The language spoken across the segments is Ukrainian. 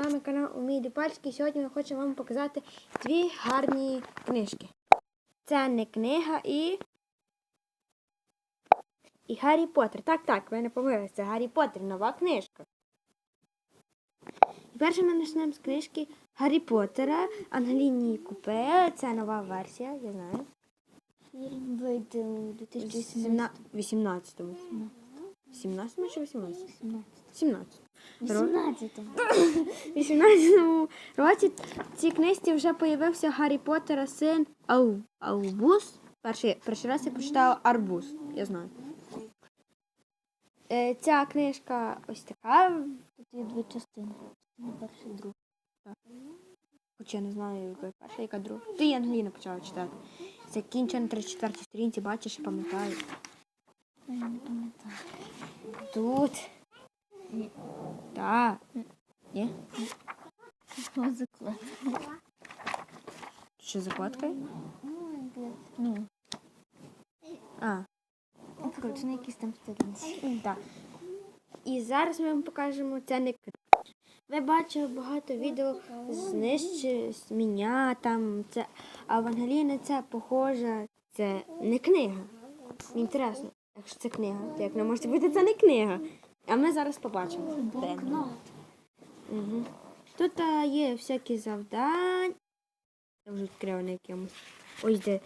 вами канал Умій Дупальський. Сьогодні ми хочемо вам показати дві гарні книжки. Це не книга і. І Гаррі Поттер. Так, так, ви не помилилися. Це Гаррі Поттер, нова книжка. І перше ми почнемо з книжки Гаррі Поттера. Ангеліні купе. Це нова версія, я знаю. Вийде у 2018 18-му. 17 чи 18? 17. 18 18 році в цій книжці вже появився Гаррі Поттера син Ау, Аубус. Перший, перший раз я прочитала Арбуз, я знаю. Е, ця книжка ось така, Тут є дві частини. Перша і друга. хоча я не знаю, яка перша, яка друга. Ти і Ангеліна почала читати. Це кінче на 34 сторінці, бачиш і пам'ятаю. Я не пам'ятаю. Тут. Так. Ні? Ось заклад. Що закладка? Ну, А, коротше, на якісь там сторінці. Так. І зараз ми вам покажемо це не книга. Ви бачили багато відео знищи зміня там це. А в Ангеліни це похоже, це не книга. Інтересно, якщо це книга, як не може бути це не книга. А ми зараз побачимо. Угу. Тут а, є всякі завдання. Я вже відкрила на якомусь. Ось де.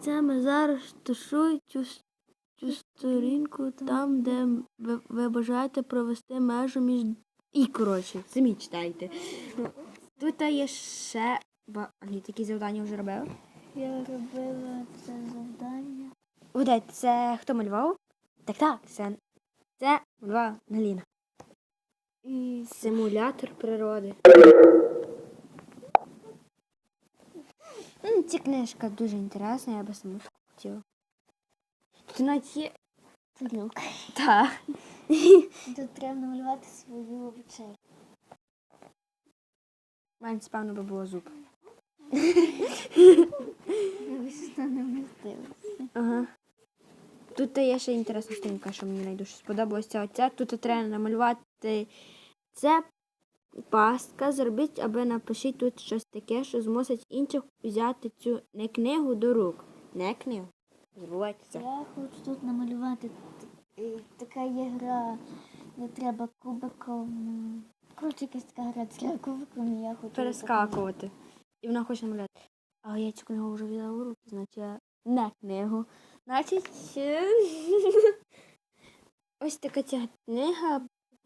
Це ми зараз тушують цю, цю сторінку там, де ви, ви бажаєте провести межу між. І, коротше, самі читайте. Ну, тут є ще. Ба... А, такі завдання вже робили. Я робила це завдання. Угадайте, це хто малював? Так, так, це, це малювала Наліна. І Симулятор природи. Ця книжка дуже інтересна, я би сама хотіла. Тут навіть є. тарілка. Так. Тут треба намалювати свою вечерю. У мене, певно, би було зуб. Ви що не вмістилися. Ага. Тут є ще інтересна сторінка, що мені найдужче сподобалося. Оця. Тут треба намалювати це пастка. Зробіть, аби напишіть тут щось таке, що змусить інших взяти цю не книгу до рук. Не книгу. Забувайте. Я хочу тут намалювати. е, Така є гра, де треба кубиком. Коротше, якась така гра, треба кубиком, я хочу. Перескакувати. І вона хоче намалювати. А я цю книгу вже взяла в руки, значить я не книгу. Значить. Ось така ця книга.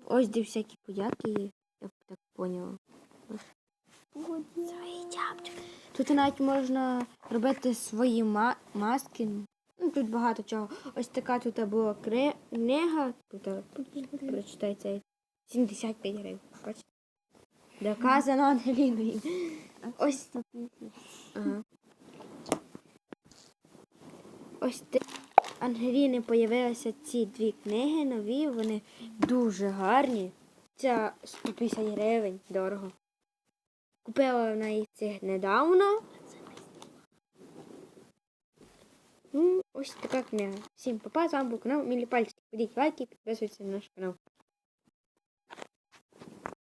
Ось де всякі подяки. Я б так поняла. Тут навіть можна робити свої ма- маски. Ну, тут багато чого. Ось така тут була книга. Тут е, прочитай цей 75 гривень. Доказано Ангеліною. Ось Ага. Ось. Ангеліни появилися ці дві книги нові, вони дуже гарні. Ця 150 гривень дорого. Купила вона їх цих недавно. Ну, ось така книга. Всім папа, з вами був канал Мілі Пальчик. Ходіть лайки, підписуйтесь на наш канал.